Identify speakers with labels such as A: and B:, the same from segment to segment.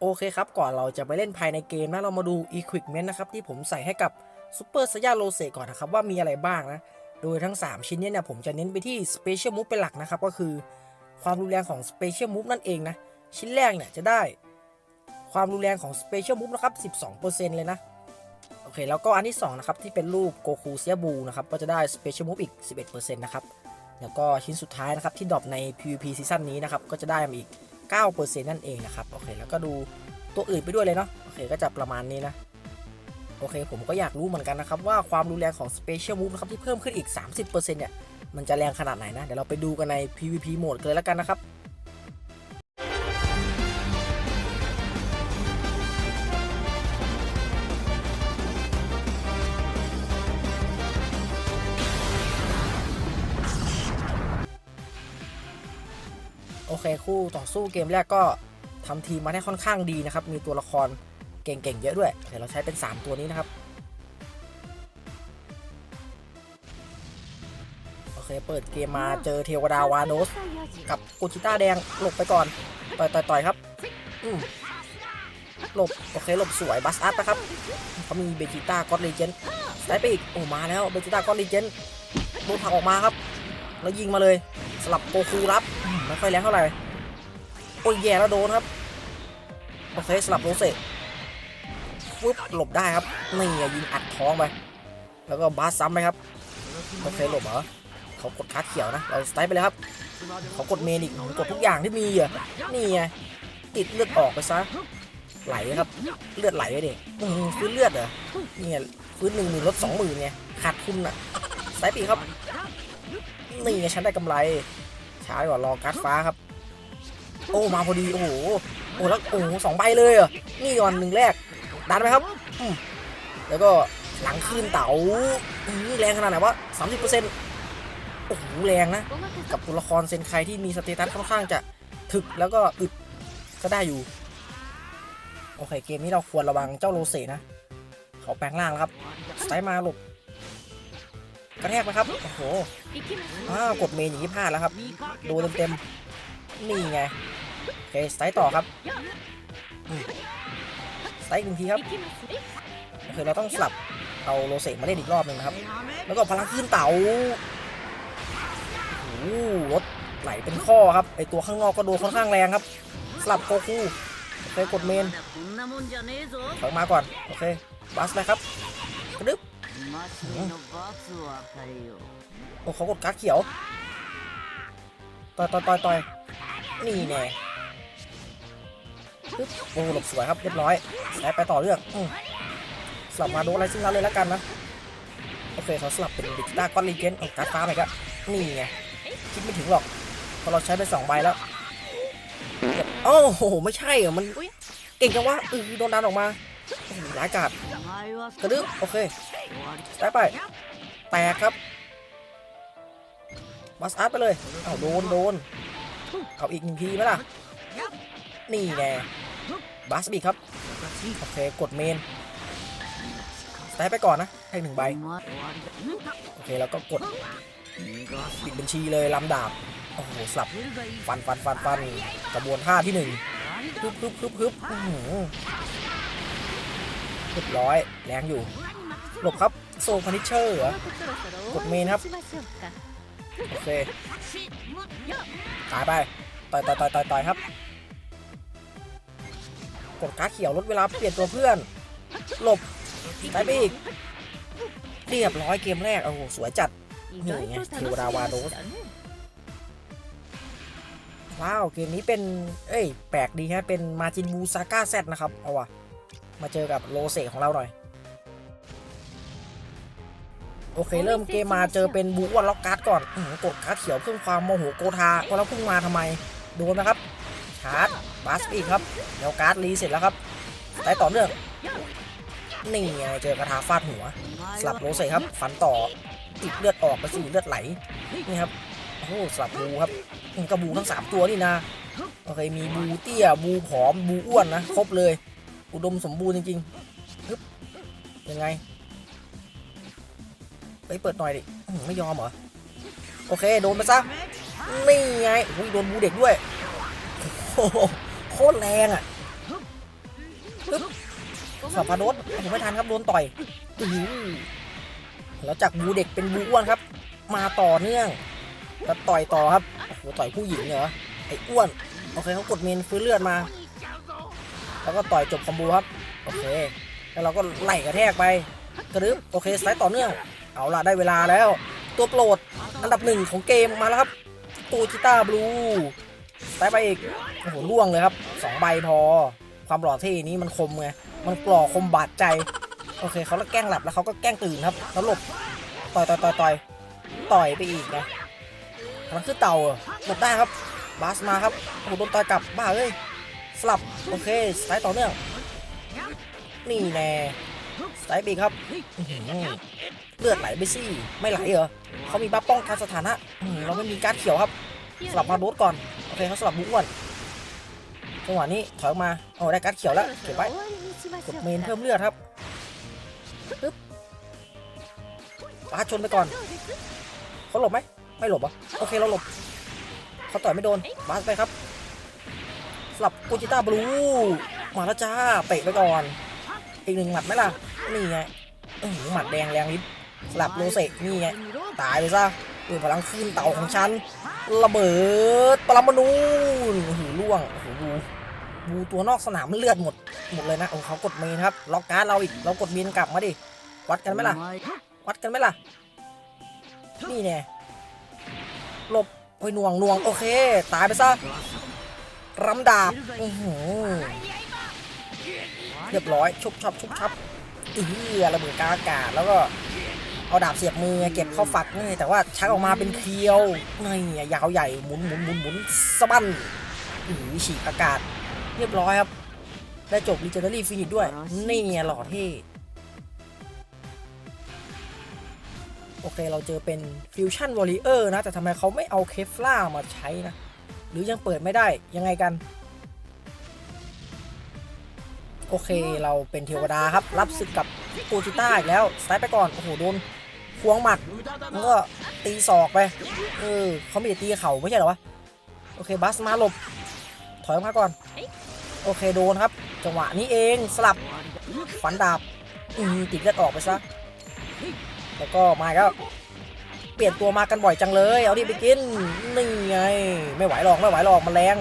A: โอเคครับก่อนเราจะไปเล่นภายในเกมนะเรามาดู Equipment นะครับที่ผมใส่ให้กับ Super s a y a r o s e ก่อนนะครับว่ามีอะไรบ้างนะ โดยทั้ง 3 ชิ้นเนี้เนี่ยผมจะเน้นไปที่ Special Move เป็นหลักนะครับก็คือความรุนแรงของ Special Move นั่นเองนะ ชิ้นแรกเนี่ยจะได้ความรุนแรงของ Special Move นะครับ 12%เลยนะ โอเค แล้วก็อันที่ 2 นะครับ ที่เป็นรูปโกคูเซียบูนะครับ ก็จะได้ Special Move อีก 11%นะครับ แล้วก็ชิ้นสุดท้ายนะครับ ที่ดรอปใน PVP ซีซั่นนี้นะครับ ก็จะได้มาอีก 9%นั่นเองนะครับโอเคแล้วก็ดูตัวอื่นไปด้วยเลยเนาะโอเคก็จะประมาณนี้นะโอเคผมก็อยากรู้เหมือนกันนะครับ ว่าความรุนแรงของ Special Move นะครับที่เพิ่มขึ้นอีก 30%เนี่ย มันจะแรงขนาดไหนนะ เดี๋ยวเราไปดูกันใน PVP โหมดกันเลยแล้วกันนะครับ โอเคคู่ต่อสู้เกมแรกก็ทำทีมมาได้ค่อนข้างดีนะครับ มีตัวละครเก่งๆเยอะด้วยเดี๋ยวเราใช้เป็น 3 ตัวนี้นะครับ โอเคเปิดเกมมาเจอเทวดาวาโดสกับกูจิต้าแดงหลบไปก่อน ต่อยต่อยครับหลบ โอเคหลบสวยบัสอัพนะครับเขามีเบจิต้าก็อดเลเจนด์ได้ไปอีก โอ้มาแล้วเบจิต้าก็อดเลเจนด์โดนผักออกมาครับ แล้วยิงมาเลยสลับโกคูรับ ไม่ค่อยแรงเท่าไหร่ โอ้ยแย่แล้วโดนครับ โอเคสลับโรเซ่ฟึบหลบได้ครับ นี่ยิงอัดท้องไป แล้วก็บาสซ้ำไปครับ โอเคหลบเหรอ เขากดคัดเขียวนะ เราสไตล์ไปเลยครับ เขากดเมนอีกกดทุกอย่างที่มีอะ นี่ไง ติดเลือดออกไปซะ ไหลครับ เลือดไหลไปดิฟื้นเลือดเหรอนี่ไงฟื้นหนึ่งหมื่นลดสองหมื่นไงขาดทุนอะสไตล์ปีครับ นี่ไงฉันได้กำไร ช้าดีกว่ารอการ์ดฟ้าครับ โอ้มาพอดี โอ้โหโอ้แล้วโอ้สองใบเลยเหรอนี่ก่อนหนึ่งแรกดันไหมครับแล้วก็หลังขึ้นเต๋าแรงขนาดไหนวะสามสิบเปอร์เซ็นต์โอ้โหแรงนะ กับตัวละครเซนไคที่มีสเตตัสค่อนข้างจะถึกแล้วก็อึดก็ได้อยู่ โอเคเกมนี้เราควรระวังเจ้าโรเซนะ เขาแปลงร่างแล้วครับสไตล์มาหลบ กระแทกไหมครับ โอ้โห อ้าวกดเมนอย่างนี้พลาดแล้วครับดนเต็มๆ นี่ไงโอเคสไตล์ต่อครับสไตล์อีกหนึ่งทีครับโอเคเราต้องสลับเอาโรเซมาเล่นอีกรอบหนึ่งนะครับ แล้วก็พลังขึ้นเต๋าโอ้โหรถไหลเป็นข้อครับ ไอตัวข้างนอกก็โดนค่อนข้างแรงครับ สลับโกคูเคกดเมนถอยมาก่อน โอเค บัสเลยครับกระดึ๊บ โอ้เขากดการ์ดเขียว ต่อยต่อยต่อยต่อยนี่แน่ปึ๊บโอ้หลบสวยครับเรียบร้อยแล้วไปต่อเรื่องอสลับมาโดนอะไรซึ่งเราเลยแล้วกันนะโอเคเขาสลับเป็นดิจิต้าก้อนลีเจนเอาการ์ดฟ้าไปครับนี่ไงคิดไม่ถึงหรอกพราะเราใช้ไปสองใบแล้วโอ้โหไม่ใช่เหรอมันเก่งจังวะเออโดนดันออกมาหร้ายกาจกระดึ๊บโอเค ได้ไปแตกครับบัสอาร์ตไปเลยเอาโดนโดนเอาอีกหนึ่งทีไหมล่ะ นี่แน่บัสบีครับ โอเค กดเมนสไตล์ไปก่อนนะให้หนึ่งใบ โอเค แล้วก็กดปิดบัญชีเลยลำดาบ โอ้โหสลับ ฟันฟันฟันฟันกระบวนท่าที่หนึ่งฮึบฮึบฮึบฮึบอื้อหือเรียบร้อย แรงอยู่ หลบครับ โซพานิชเชอร์เหรอกดเมนครับ โอเค ตายไป ต่อยต่อยต่อยต่อยต่อยครับ กดการ์ดเขียวลดเวลาเปลี่ยนตัวเพื่อน หลบตายไปอีก เรียบร้อยเกมแรก โอ้โห สวยจัดนี่ไงเทวดาวาโดสว้าวเกมนี้เป็น เอ้ย แปลกดีฮะ เป็นมาจินบูซาก้าแซนะครับ เอาวะมาเจอกับโลเซของเราหน่อย โอเค เริ่มเกมมาเจอเป็นบูวันล็อกการ์ดก่อนกดการ์ดเขียวเพิ่มความโมโหโกธาพอเราพุ่งมาทำไมดนนะครับ ชาร์จบาสปีกครับเดี๋ยวการ์ดรีเสร็จแล้วครับได้ต่อเนื่องนี่เจอกระทาฟาดหัว สลับโรเซ่ครับฟันต่อติดเลือดออกไปสิเลือดไหลนี่ครับโอ้สลับบูครับกระบูทั้ง 3 ตัวนี่นะโอเคมีบูเตี้ยบูผอมบูอ้วนนะ ครบเลย อุดมสมบูรณ์จริงๆฮึบยังไง ไปเปิดหน่อยดิไม่ยอมเหรอ โอเค โดนไปซะนี่ไงอุ้ยโดนบูเด็กด้วยโคตรแรงอะปึ๊บสับพาโดสผมไม่ทันครับโดนต่อยอแล้วจากบูเด็กเป็นบูอ้วนครับ มาต่อเนื่องแล้วต่อยต่อครับโอ้โหต่อยผู้หญิงเหรอไอ้อ้วนโอเคเขากดเมนฟื้นเลือดมา แล้วก็ต่อยจบคอมโบครับโอเค แล้วเราก็ไล่กระแทกไปกระดึ๊บโอเคสไลด์ต่อเนื่อง เอาล่ะได้เวลาแล้ว ตัวโปรดอันดับหนึ่งของเกมมาแล้วครับตูจิต้าบลูไลด์ไปอีกโอ้โหล่วงเลยครับสองใบพอ ความหล่อเท่นี้มันคมไงมันกรอคมบาดใจโอเคเขาแล้วแกล้งหลับแล้วเขาก็แกล้งตื่นครับแล้วหลบต่อยต่อยต่อยต่อยต่อยไปอีกนะพลังขึ้นเต่าเหรอหลบได้ครับบาสมาครับโอ้โหโดนต่อยกลับบ้าเอ้ยสลับโอเคสไลด์ต่อเนื่องนี่แน่ สไลด์ไปอีกครับอื้อหือเลือดไหลไปสิไม่ไหลเหรอเขามีบัฟป้องกันสถานะอื้อหือเราไม่มีการดเขียวครับสลับมาโดสก่อนโอเคเขาสลับบุ้งก่อนจังหวะนี้ถอยออกมาเอาได้การดเขียวแล้วเก็บไว้กดเมนเพิ่มเลือดครับปึ๊บปาชนไปก่อนเขาหลบไหมไม่หลบอะโอเคเราหลบเขาต่อยไม่โดนบาสไปครับสลับโกจิต้าบลูมาแล้วจ้าเตะไปก่อน อีกหนึ่งหมัดไหมล่ะ นี่ไงหมัดแดงแรงลิ้นสลับโรเซนี่ไง ตายไปซะด้วยพลังคืนเต่าของฉัน ระเบิดปรมาณูโอ้โหล่วงโอ้โหบูบูตัวนอกสนามเลือดหมด หมดเลยนะโอ้เขากดเมนครับ ล็อกการ์ดเราอีก เรากดเมนกลับมาดิ วัดกันไหมล่ะ วัดกันไหมล่ะ นี่แน่หลบโอ้ยหน่วงหน่วงโอเค ตายไปซะรำดาบอื้อหือ เรียบร้อยชุบชับชุบชับเอือระเบิดกลางอากาศแล้วก็เอาดาบเสียบมือเก็บเข้าฝักนี่แต่ว่าชักออกมาเป็นเคียวนี่ยาวใหญ่หมุนหมุนหมุนหมุนสะบั้นอือฉีกอากาศ เรียบร้อยครับได้จบ Legendary Finish ด้วย นี่หล่อเท่โอเคเราเจอเป็น Fusion Warrior นะ แต่ทำไมเขาไม่เอาเคฟล่ามาใช้นะ หรือยังเปิดไม่ได้ยังไงกัน โอเคเราเป็นเทวดาครับ รับศึกกับโกจิต้าอีกแล้วสไลด์ไปก่อน โอ้โห โดนควงหมัดแล้วก็ตีศอกไปเออเขามีแต่ตีเข่าไม่ใช่หรอวะ โอเคบัสมาหลบ ถอยออกมาก่อน โอเคโดนครับ จังหวะนี้เองสลับฟันดาบอืมติดเลือดออกไปซะแล้วก็มาก็เปลี่ยนตัวมากันบ่อยจังเลย เอาดิไปกินนี่ไง ไม่ไหวหรอก ไม่ไหวหรอก มันแรง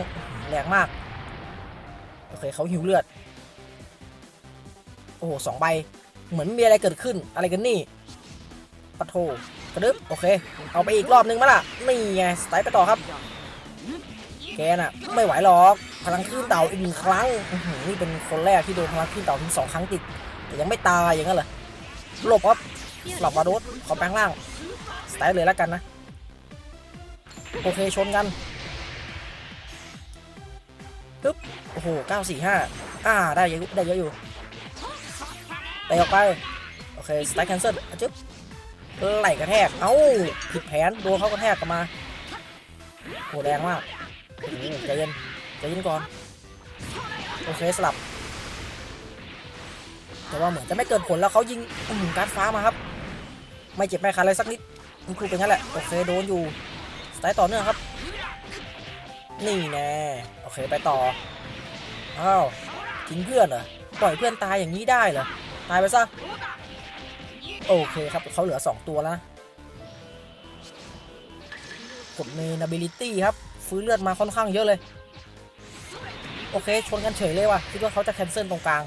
A: แรงมาก โอเคเขาหิวเลือด โอ้โหสองใบ เหมือนมีอะไรเกิดขึ้น อะไรกันนี่ปะโถกระดึ๊บโอเค เอาไปอีกรอบนึงมาล่ะนี่ไงสไตล์ไปต่อครับ แกน่ะ ไม่ไหวหรอกพลังคลื่นเต่าอีกหนึ่งครั้งนี่เป็นคนแรกที่โดนพลังคลื่นเต่าถึงสองครั้งติด แต่ยังไม่ตายอย่างนั้นเหรอหลบครับหลบมาโดสขอแปลงร่างสไตล์เลยแล้วกันนะ โอเคชนกันปึ๊บโอ้โหเก้าสี่ห้าอ่าได้เยอะได้เยอะอยู่ เตะออกไปโอเคสไตล์แคนเซิลจึ๊บไหลกระแทก เอ้าผิดแผนโดนเขากระแทกกลับมาโหแรงมากโอ้โหใจเย็นใจเย็นก่อนโอเคสลับ แต่ว่าเหมือนจะไม่เกิดผลแล้วเขายิงอื้อหือการดฟ้ามาครับ ไม่เจ็บไม่คันเลยสักนิดมันครูเป็นงั้นแหละ โอเคโดนอยู่สไตล์ต่อเนื่องครับ นี่แน่โอเคไปต่ออ้าวทิ้งเพื่อนเหรอปล่อยเพื่อนตายอย่างนี้ได้เหรอ ตายไปซะ โอเคครับเขาเหลือ 2 ตัวแล้วนะกดเมน ability ครับ ฟื้นเลือดมาค่อนข้างเยอะเลย โอเค ชนกันเฉยเลยว่ะ คิดว่าเขาจะแคนเซิลตรงกลาง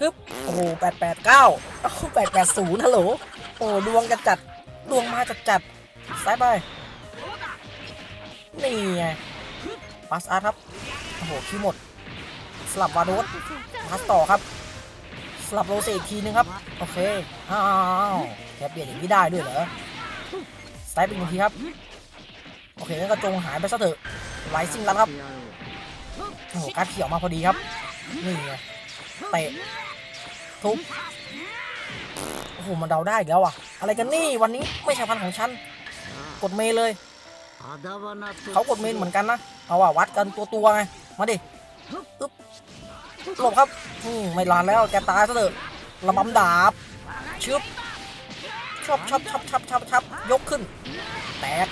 A: ฮึบโอ้โหแปดแปดเก้าโอ้แปดแปดศูนย์ฮัลโหล โอ้ดวงจะจัด ดวงมาจัดจัดซ้ายไป นี่ไงปัสอาร์ครับ โอ้โห ขี้หมด สลับวาโดสพัสต่อครับ สลับโรเซอีกทีนึงครับ โอเคอ้าวแกเปลี่ยนอย่างนี้ได้ด้วยเหรอสไตล์เป็นอีกทีครับ โอเคงั้นก็จงหายไปซะเถอะไลซิ่งแล้วครับโอ้โหการดเขียวมาพอดีครับ นี่ไงเตะทุบโอ้โหมันเดาได้อีกแล้วอะ อะไรกันนี่วันนี้ไม่ใช่พันของฉัน กดเมย์เลย เขากดเมนเหมือนกันนะ เอาว่ะวัดกันตัวตัวไง มาดิ อึ๊บ หลบครับอืมไม่รานแล้วแกตายซะเถอะระบำดาบชึบชอบชับชับชับชับชับยกขึ้น แตก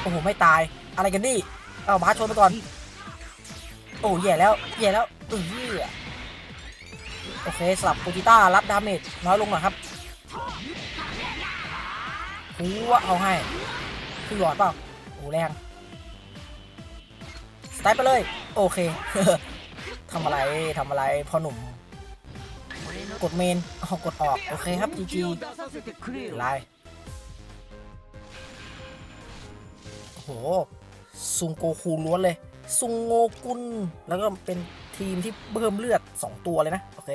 A: โอ้โหไม่ตาย อะไรกันนี่เอาบาสชนไปก่อน โอ้แย่แล้วแย่แล้วเออโอเคสลับโปจิต้ารับดาเมจน้อยลงหน่อยครับหูว่าเอาให้ขึ้นหลอดเปล่าโอ้แรงสไตล์ไปเลย โอเค ทำอะไรทำอะไรพ่อหนุ่ม กดเมนอ๋อกดออก โอเคครับจีจีไลโหซุงโกคูล้วนเลย ซุงโงกุลแล้วก็เป็นทีมที่เพิ่มเลือด 2 ตัวเลยนะ โอเค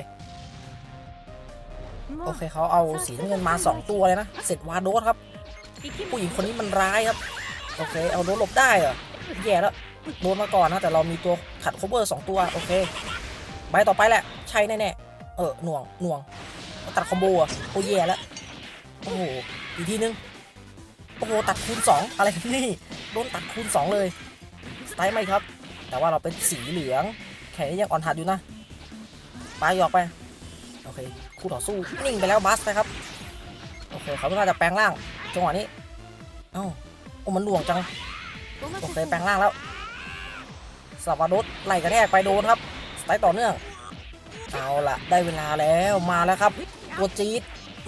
A: โอเคเขาเอาสีน้ำเงินมา 2 ตัวเลยนะ เสร็จวาโดสครับ ผู้หญิงคนนี้มันร้ายครับ โอเค เอาโดนหลบได้เหรอ แย่แล้ว โดนมาก่อนนะแต่เรามีตัวขัดโคเวอร์2ตัวโอเคใบต่อไปแหละ ใช่แน่ๆเออหน่วงหน่วงตัดคอมโบอะโอ้แย่แล้วโอ้โหอีกทีนึงโอ้โหตัดคูณ 2 อะไรนี่โดนตัดคูณ 2 เลยสไตล์ไม่ครับ แต่ว่าเราเป็นสีเหลือง แขนยังอ่อนหัดอยู่นะไปหยอกไปโอเคคู่ต่อสู้นิ่งไปแล้วบัสไปครับโอเคเขาไม่น่าจะแปลงร่างจังหวะนี้เอ้าโอ้มันหน่วงจังโอเคแปลงร่างแล้ว สับวาโดสไล่กระแทกไปโดนครับสไตล์ต่อเนื่อง เอาละได้เวลาแล้วมาแล้วครับ ตัวจี๊ด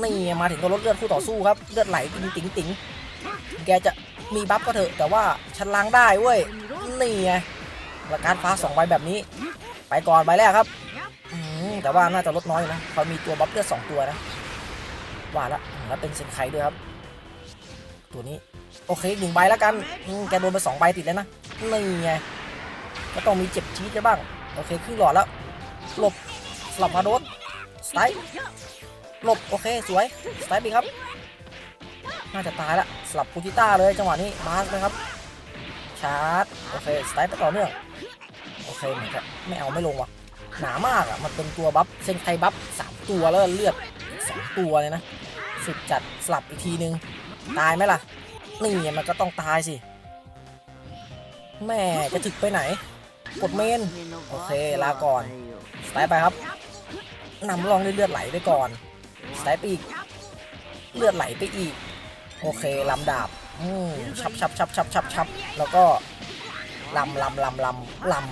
A: นี่มาถึงตัวรถเลือดคู่ต่อสู้ครับ เลือดไหลติ๋งติ๋งติ๋งแกจะมีบัฟก็เถอะแต่ว่าฉันล้างได้เว้ยนี่ไงประการฟ้าสองใบแบบนี้ ไปก่อนใบแรกครับแต่ว่าน่าจะลดน้อยนะเขามีตัวบัฟเลือดสองตัวนะว่าละแล้วเป็นเซนไคด้วยครับ ตัวนี้ โอเคหนึ่งใบแล้วกันแกโดนไปสองใบติดแล้วนะนี่ไง ก็ต้องมีเจ็บจี๊ดกันบ้าง โอเคครึ่งหลอดแล้ว หลบสลับพาโดสสไตล์หลบ โอเค สวย สไตล์บีครับ น่าจะตายละสลับปูจิต้าเลยจังหวะนี้บาสนะครับ ชาร์จ โอเค สไตล์ไปต่อเนื่อง โอเคเหมือนกับไม่เอาไม่ลงว่ะ หนามากอะ มันเป็นตัวบัฟเซนไคบัฟสามตัวแล้วเลือดสองตัวเลยนะ สุดจัดสลับอีกทีนึง ตายไหมล่ะ นี่มันก็ต้องตายสิ แม่จะถึกไปไหน กดเมน โอเค ลาก่อน สไตล์ไปครับ นำลองด้วยเลือดไหลไปก่อน สไตล์ไปอีก เลือดไหลไปอีก โอเค ลำดาบอืมชับชับชับชับชับชับแล้วก็ลำลำลำลำลำ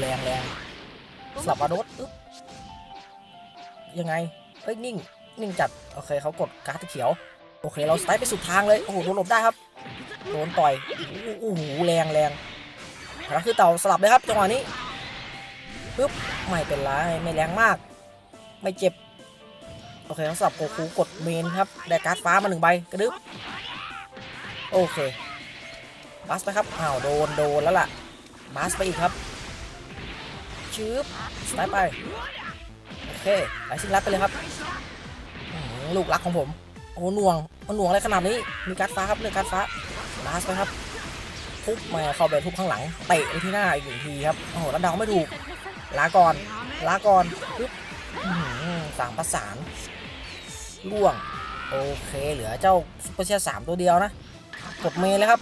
A: แรงแรงสลับมาโดดอึ๊บยังไง เฮ้ย นิ่ง นิ่งจัด โอเคเขากดการ์ดเขียว โอเค เราสไตล์ไปสุดทางเลย โอ้โหโดนหลบได้ครับ โดนต่อย โอ้โห แรงแรง แล้วคือเต่าสลับเลยครับจังหวะนี้ปึ๊บไม่เป็นไรไม่แรงมาก ไม่เจ็บ โอเคเขาสลับโกคูกดเมนครับได้การ์ดฟ้ามาหนึ่งใบกระดึ๊บโอเคบัสไปครับอ้าวโดนโดนแล้วล่ะบัสไปอีกครับชืบสไตล์ไปโอเคไหลชิงรัดไปเลยครับลูกรักของผมโอ้หน่วงมันหน่วงอะไรขนาดนี้มีการ์ดฟ้าครับเลือกการ์ดฟ้าลาสไปครับ ทุบมาเข้าไปทุบข้างหลังเตะไปที่หน้าอีกหนึ่งทีครับโอ้โหแล้วเดาไม่ถูกลาก่อนลาก่อนปึ๊บสามประสานล่วง โอเค เหลือเจ้าซุปเปอร์เชียร์สามตัวเดียวนะ กดเมย์เลยครับ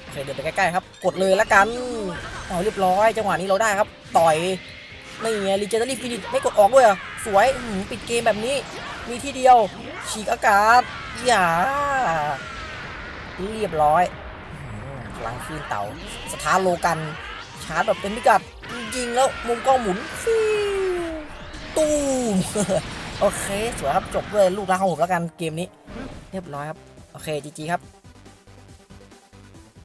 A: โอเคเดินไปใกล้ๆครับ กดเลยละกันเอาเรียบร้อยจังหวะนี้เราได้ครับ ต่อยไม่ไงรีเจนดารี่ฟินิชไม่กดออกด้วยเหรอสวยปิดเกมแบบนี้ มีที่เดียวฉีกอากาศอย่า เรียบร้อยอื้อหือพลังคลื่นเต่าสถานโลกันชาร์จแบบเป็นพิกัดยิงแล้วมุมกล้องหมุนฟิวตูมโอเค สวยครับจบด้วยลูกรักของผมแล้วกันเกมนี้ เรียบร้อยครับ โอเคจีจีครับ